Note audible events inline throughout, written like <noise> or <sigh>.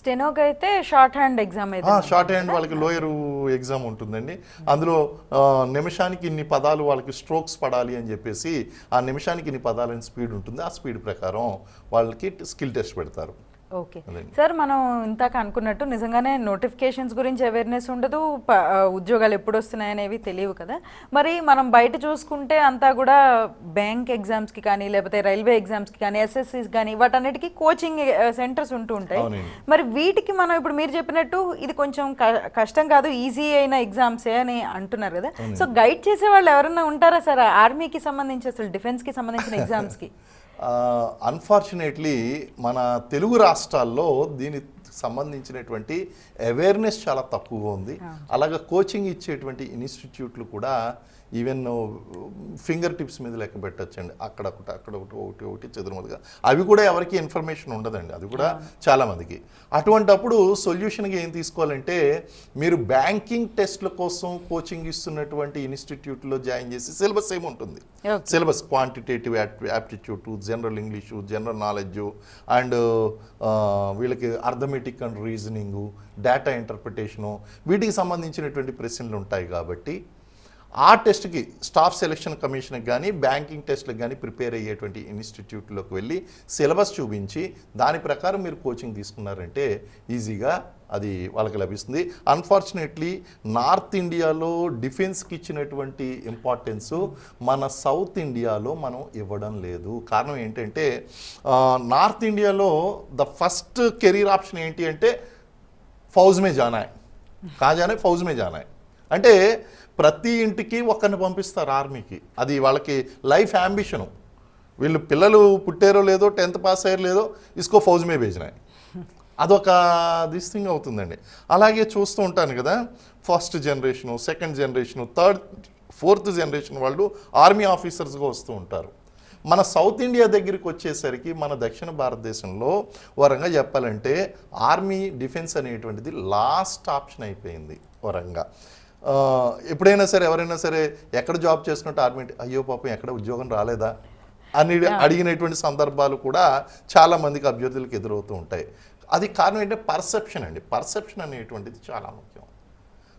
స్టెనోకి అయితే short hand exam అయితే short hand వాళ్ళకి లోయర్ ఎగ్జామ్ ఉంటుందండి. అందులో నిమిషానికి ఇన్ని పదాలు వాళ్ళకి స్ట్రోక్స్ పడాలి అని చెప్పేసి ఆ నిమిషానికి ఇన్ని పదాలని స్పీడ్ ఉంటుంది. ఆ స్పీడ్ ప్రకారం వాళ్ళకి స్కిల్ టెస్ట్ పెడతారు. ఓకే. సార్ మనం ఇంతాక అనుకున్నట్టు నిజంగానే నోటిఫికేషన్స్ గురించి అవేర్నెస్ ఉండదు ఉద్యోగాలు ఎప్పుడు వస్తున్నాయనేవి తెలియవు కదా. మరి మనం బయట చూసుకుంటే అంతా కూడా బ్యాంక్ ఎగ్జామ్స్కి కానీ లేకపోతే రైల్వే ఎగ్జామ్స్కి కానీ ఎస్ఎస్సిస్ కానీ వాటన్నిటికీ కోచింగ్ సెంటర్స్ ఉంటూ ఉంటాయి. మరి వీటికి మనం ఇప్పుడు మీరు చెప్పినట్టు ఇది కొంచెం కష్టం కాదు ఈజీ అయిన ఎగ్జామ్సే అని అంటున్నారు కదా. సో గైడ్ చేసే వాళ్ళు ఎవరైనా ఉంటారా సార్? ఆర్మీకి సంబంధించి అసలు డిఫెన్స్కి సంబంధించిన ఎగ్జామ్స్కి <laughs> అన్ఫార్చునేట్లీ మన తెలుగు రాష్ట్రాల్లో దీని సంబంధించినటువంటి అవేర్నెస్ చాలా తక్కువగా ఉంది. అలాగే కోచింగ్ ఇచ్చేటువంటి ఇన్స్టిట్యూట్లు కూడా ఈవెన్ ఫింగర్ టిప్స్ మీద లెక్క పెట్టచ్చండి. అక్కడ ఒకటి అక్కడ ఒకటి ఒకటి ఒకటి చెదురుమదుగా అవి కూడా ఎవరికి ఇన్ఫర్మేషన్ ఉండదండి. అది కూడా చాలా మందికి. అటువంటప్పుడు సొల్యూషన్గా ఏం తీసుకోవాలంటే మీరు బ్యాంకింగ్ టెస్ట్ల కోసం కోచింగ్ ఇస్తున్నటువంటి ఇన్స్టిట్యూట్లో జాయిన్ చేసి సిలబస్ ఏముంటుంది Okay. Syllabus quantitative aptitude general English general knowledge and వీళ్ళకి arithmetic and reasoning data interpretation వీటికి సంబంధించినటువంటి ప్రశ్నలు ఉంటాయి కాబట్టి ఆ టెస్ట్కి స్టాఫ్ సెలక్షన్ కమిషన్కి కానీ బ్యాంకింగ్ టెస్ట్లకు కానీ ప్రిపేర్ అయ్యేటువంటి ఇన్స్టిట్యూట్లోకి వెళ్ళి సిలబస్ చూపించి దాని ప్రకారం మీరు కోచింగ్ తీసుకున్నారంటే ఈజీగా అది వాళ్ళకి లభిస్తుంది. అన్ఫార్చునేట్లీ నార్త్ ఇండియాలో డిఫెన్స్కి ఇచ్చినటువంటి ఇంపార్టెన్స్ మన సౌత్ ఇండియాలో మనం ఇవ్వడం లేదు. కారణం ఏంటంటే నార్త్ ఇండియాలో ద ఫస్ట్ కెరీర్ ఆప్షన్ ఏంటి అంటే ఫౌజ్ మే జానాయ్. కాజానే ఫౌజ్ మే జానాయ్. అంటే ప్రతి ఇంటికి ఒక్కరిని పంపిస్తారు ఆర్మీకి. అది వాళ్ళకి లైఫ్ అంబిషను. వీళ్ళు పిల్లలు పుట్టారో లేదో టెన్త్ పాస్ అయ్యారో లేదో ఇసుకో ఫౌజ్ మే భేజనాయి అదొక దిస్ థింగ్ అవుతుందండి. అలాగే చూస్తూ ఉంటాను కదా first generation second generation third fourth generation వాళ్ళు ఆర్మీ ఆఫీసర్స్గా వస్తూ ఉంటారు. మన సౌత్ ఇండియా దగ్గరికి వచ్చేసరికి మన దక్షిణ భారతదేశంలో వరంగా చెప్పాలంటే ఆర్మీ డిఫెన్స్ అనేటువంటిది లాస్ట్ ఆప్షన్ అయిపోయింది వరంగా. ఎప్పుడైనా సరే ఎవరైనా సరే ఎక్కడ జాబ్ చేస్తున్నట్టు ఆర్మీ అయ్యో పాపం ఎక్కడ ఉద్యోగం రాలేదా? అని అడిగినటువంటి సందర్భాలు కూడా చాలా మందికి అభ్యర్థులకు ఎదురవుతూ ఉంటాయి. అది కారణం ఏంటంటే పర్సెప్షన్ అండి. పర్సెప్షన్ అనేటువంటిది చాలా ముఖ్యం.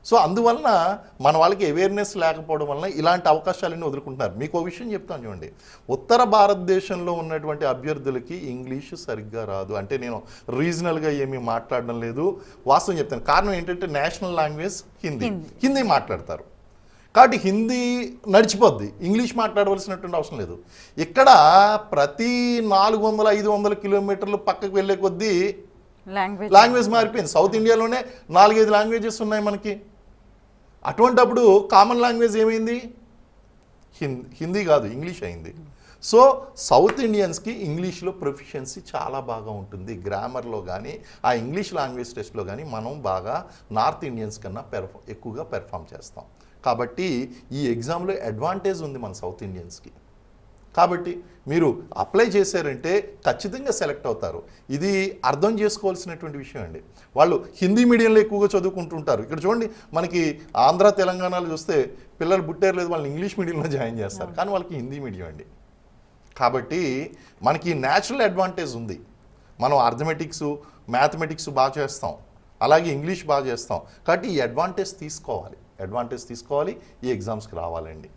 సో అందువలన మన వాళ్ళకి అవేర్నెస్ లేకపోవడం వలన ఇలాంటి అవకాశాలన్నీ వదులుకుంటున్నారు. మీకు ఒక విషయం చెప్తాను చూడండి. ఉత్తర భారతదేశంలో ఉన్నటువంటి అభ్యర్థులకి ఇంగ్లీష్ సరిగ్గా రాదు. అంటే నేను రీజనల్గా ఏమీ మాట్లాడడం లేదు. వాస్తవం చెప్తాను. కారణం ఏంటంటే నేషనల్ లాంగ్వేజ్ హిందీ. హిందీ. మాట్లాడతారు. కాబట్టి హిందీ నడిచిపోద్ది. ఇంగ్లీష్ మాట్లాడవలసినటువంటి అవసరం లేదు. ఇక్కడ ప్రతి నాలుగు వందల ఐదు వందల కిలోమీటర్లు పక్కకు వెళ్ళే కొద్దీ లాంగ్వేజ్ లాంగ్వేజ్ మారిపోయింది. సౌత్ ఇండియాలోనే నాలుగైదు లాంగ్వేజెస్ ఉన్నాయి మనకి. అటువంటప్పుడు కామన్ లాంగ్వేజ్ ఏమైంది? హిందీ హిందీ కాదు ఇంగ్లీష్ అయింది. సో సౌత్ ఇండియన్స్కి ఇంగ్లీష్లో ప్రొఫిషియన్సీ చాలా బాగా ఉంటుంది. గ్రామర్లో కానీ ఆ ఇంగ్లీష్ లాంగ్వేజ్ టెస్ట్లో కానీ మనం బాగా నార్త్ ఇండియన్స్ కన్నా పెర్ఫ ఎక్కువగా పెర్ఫామ్ చేస్తాం. కాబట్టి ఈ ఎగ్జామ్లో అడ్వాంటేజ్ ఉంది మన సౌత్ ఇండియన్స్కి కాబట్టి మీరు అప్లై చేశారంటే ఖచ్చితంగా సెలెక్ట్ అవుతారు. ఇది అర్థం చేసుకోవాల్సినటువంటి విషయం అండి. వాళ్ళు హిందీ మీడియంలో ఎక్కువగా చదువుకుంటుంటారు. ఇక్కడ చూడండి మనకి ఆంధ్ర తెలంగాణలో చూస్తే పిల్లలు పుట్టారు లేదు వాళ్ళని ఇంగ్లీష్ మీడియంలో జాయిన్ చేస్తారు. కానీ వాళ్ళకి హిందీ మీడియం అండి. కాబట్టి మనకి న్యాచురల్ అడ్వాంటేజ్ ఉంది. మనం అర్థమెటిక్స్ మ్యాథమెటిక్స్ బాగా చేస్తాం. అలాగే ఇంగ్లీష్ బాగా చేస్తాం. కాబట్టి ఈ అడ్వాంటేజ్ తీసుకోవాలి. అడ్వాంటేజ్ తీసుకోవాలి. ఈ ఎగ్జామ్స్కి రావాలండి.